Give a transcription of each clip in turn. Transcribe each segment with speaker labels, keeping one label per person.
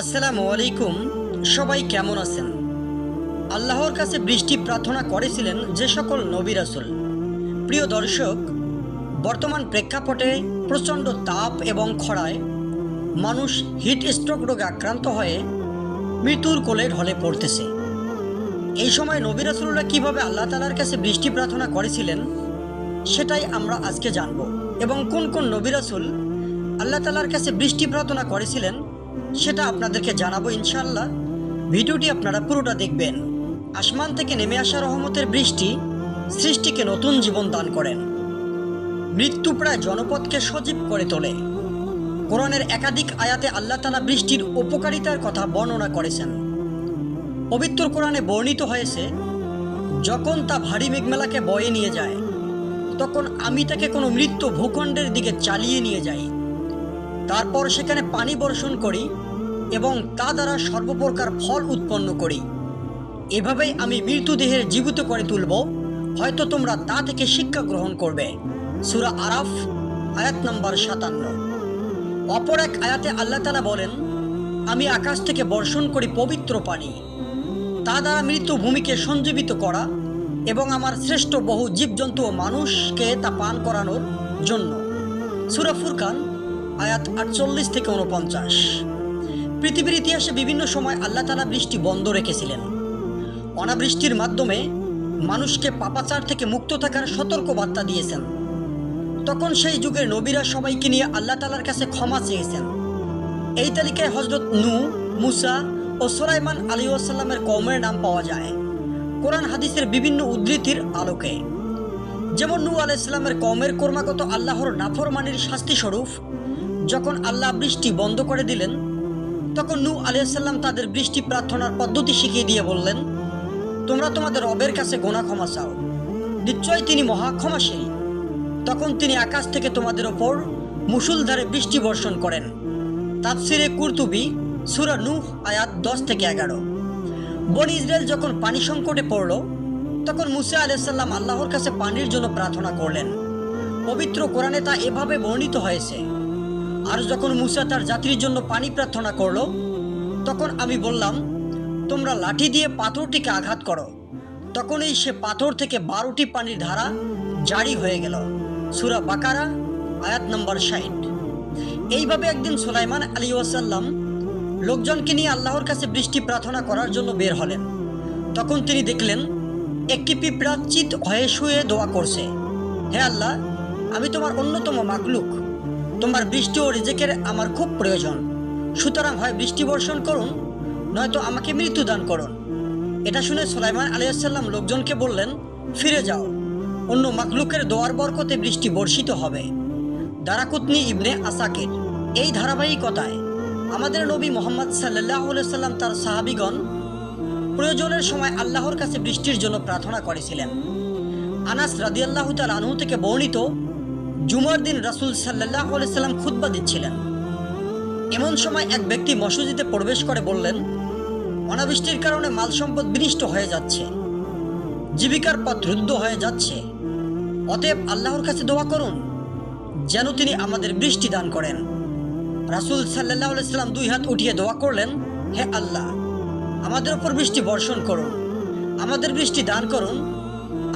Speaker 1: আসসালামু আলাইকুম। সবাই কেমন আছেন? আল্লাহর কাছে বৃষ্টি প্রার্থনা করেছিলেন যে সকল নবী রাসূল। প্রিয় দর্শক, বর্তমান প্রেক্ষাপটে প্রচণ্ড তাপ এবং খরায় মানুষ হিট স্ট্রোক রোগে আক্রান্ত হয়ে মৃত্যুর কোলে ঢলে পড়তেছে। এই সময় নবী রাসূলরা কীভাবে আল্লাহ তালার কাছে বৃষ্টি প্রার্থনা করেছিলেন, সেটাই আমরা আজকে জানব। এবং কোন কোন নবী রাসূল আল্লাহ তালার কাছে বৃষ্টি প্রার্থনা করেছিলেন সেটা আপনাদেরকে জানাব ইনশাল্লাহ ভিডিওটি আপনারা পুরোটা দেখবেন। আসমান থেকে নেমে আসা রহমতের বৃষ্টি সৃষ্টিকে নতুন জীবন দান করেন। মৃত্যু প্রায় জনপদকে সজীব করে তোলে। কোরআনের একাধিক আয়াতে আল্লাহ তালা বৃষ্টির উপকারিতার কথা বর্ণনা করেছেন। পবিত্র কোরআনে বর্ণিত হয়েছে, যখন তা ভারী মেঘমেলাকে বয়ে নিয়ে যায়, তখন আমি তাকে কোনো মৃত্যু ভূখণ্ডের দিকে চালিয়ে নিয়ে যাই। তারপর সেখানে পানি বর্ষণ করি এবং তা দ্বারা সর্বপ্রকার ফল উৎপন্ন করি। এভাবেই আমি মৃত্যুদেহের জীবিত করে তুলব। হয়তো তোমরা তা থেকে শিক্ষা গ্রহণ করবে। সুরা আরাফ, আয়াত নম্বর সাতান্ন। অপর এক আয়াতে আল্লাহ তালা বলেন, আমি আকাশ থেকে বর্ষণ করি পবিত্র পানি। তা দ্বারা মৃত্যু ভূমিকে সঞ্জীবিত করা এবং আমার শ্রেষ্ঠ বহু জীবজন্তু ও মানুষকে তা পান করানোর জন্য। সুরা ফুরকান আয়াত আটচল্লিশ থেকে উনপঞ্চাশ পৃথিবীর ইতিহাসে বিভিন্ন সময় আল্লাহ তালা বৃষ্টি বন্ধ রেখেছিলেন। অনাবৃষ্টির মাধ্যমে মানুষকে পাপাচার থেকে মুক্ত থাকার সতর্ক বার্তা দিয়েছেন। তখন সেই যুগের নবীরা সবাইকে নিয়ে আল্লাহ তালার কাছে ক্ষমা চেয়েছেন। এই তালিকায় হজরত নু, মুসা ও সোলাইমান আলী ওসাল্লামের কৌমের নাম পাওয়া যায়। কোরআন হাদিসের বিভিন্ন উদ্ধৃতির আলোকে। যেমন নু আলাইসাল্লামের কৌমের কর্মাগত আল্লাহর নাফরমানির শাস্তিস্বরূপ যখন আল্লাহ বৃষ্টি বন্ধ করে দিলেন, তখন নু আলাইসাল্লাম তাদের বৃষ্টি প্রার্থনার পদ্ধতি শিখিয়ে দিয়ে বললেন, তোমরা তোমাদের রবের কাছে গোনা ক্ষমা চাও। নিশ্চয় তিনি মহা ক্ষমাশীল। তখন তিনি আকাশ থেকে তোমাদের ওপর মুসুলধারে বৃষ্টি বর্ষণ করেন। তাফসিরে কুরতুবি, সুরা নূহ, আয়াত দশ থেকে এগারো। বনি ইসরায়েল যখন পানি সংকটে পড়ল, তখন মুসা আলাইসাল্লাম আল্লাহর কাছে পানির জন্য প্রার্থনা করলেন। পবিত্র কোরআনে তা এভাবে বর্ণিত হয়েছে আর যখন মুসা তার জাতির জন্য পানি প্রার্থনা করল, তখন আমি বললাম, তোমরা লাঠি দিয়ে পাথরটিকে আঘাত করো। তখনই সে পাথর থেকে বারোটি পানির ধারা জারি হয়ে গেল। সুরা বাকারা, আয়াত নম্বর ষাট। এইভাবে একদিন সুলাইমান আলী ওয়াসাল্লাম লোকজনকে নিয়ে আল্লাহর কাছে বৃষ্টি প্রার্থনা করার জন্য বের হলেন। তখন তিনি দেখলেন, একটি পিঁপড়া চিত হয়ে শুয়ে দোয়া করছে। হে আল্লাহ, আমি তোমার অন্যতম মাকলুক তোমার বৃষ্টি ও রিজেকের আমার খুব প্রয়োজন। সুতরাং হয় বৃষ্টি বর্ষণ করুন, নয়তো আমাকে মৃত্যু দান করুন। এটা শুনে সুলাইমান আলিয়াল্লাম লোকজনকে বললেন, ফিরে যাও। অন্য মাকলুকের দোয়ার বরকতে বৃষ্টি বর্ষিত হবে। দারাকুতনি ইবনে আসাকির, এই ধারাবাহিকতায় আমাদের নবী মোহাম্মদ সাল্লাহ সাল্লাম তার সাহাবিগণ প্রয়োজনের সময় আল্লাহর কাছে বৃষ্টির জন্য প্রার্থনা করেছিলেন। আনাস রাদিয়াল্লাহ তাল আনহু থেকে বর্ণিত জুমার দিন রাসুল সাল্লাহ সাল্লাম খুদ্া দিচ্ছিলেন। এমন সময় এক ব্যক্তি মসজিদে প্রবেশ করে বললেন, অনাবৃষ্টির কারণে মাল সম্পদ বিনিষ্ট হয়ে যাচ্ছে। জীবিকার পথ রুদ্ধ হয়ে যাচ্ছে। অতএব আল্লাহর কাছে দোয়া করুন, যেন তিনি আমাদের বৃষ্টি দান করেন। রাসুল সাল্লাহ সাল্লাম দুই হাত উঠিয়ে দোয়া করলেন, হে আল্লাহ, আমাদের ওপর বৃষ্টি বর্ষণ করুন। আমাদের বৃষ্টি দান করুন।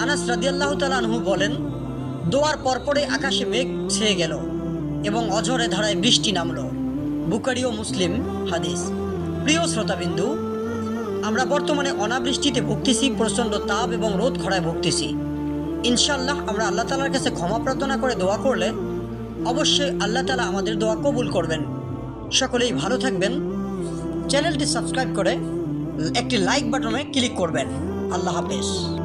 Speaker 1: আনাস রাদিয়াল্লাহ তালানহু বলেন দোয়ার পরপরে আকাশে মেঘ ছেয়ে গেল এবং অঝরে ধারায় বৃষ্টি নামলো। বুকারি ও মুসলিম হাদিস। প্রিয় শ্রোতাবিন্দু, আমরা বর্তমানে অনাবৃষ্টিতে ভুগতেছি, প্রচণ্ড তাপ এবং রোদ খরায় ভুগতেছি। ইনশাল্লাহ আমরা আল্লাহ তালার কাছে ক্ষমা প্রার্থনা করে দোয়া করলে অবশ্যই আল্লাহ তালা আমাদের দোয়া কবুল করবেন। সকলেই ভালো থাকবেন। চ্যানেলটি সাবস্ক্রাইব করে একটি লাইক বাটনে ক্লিক করবেন। আল্লাহ হাফেজ।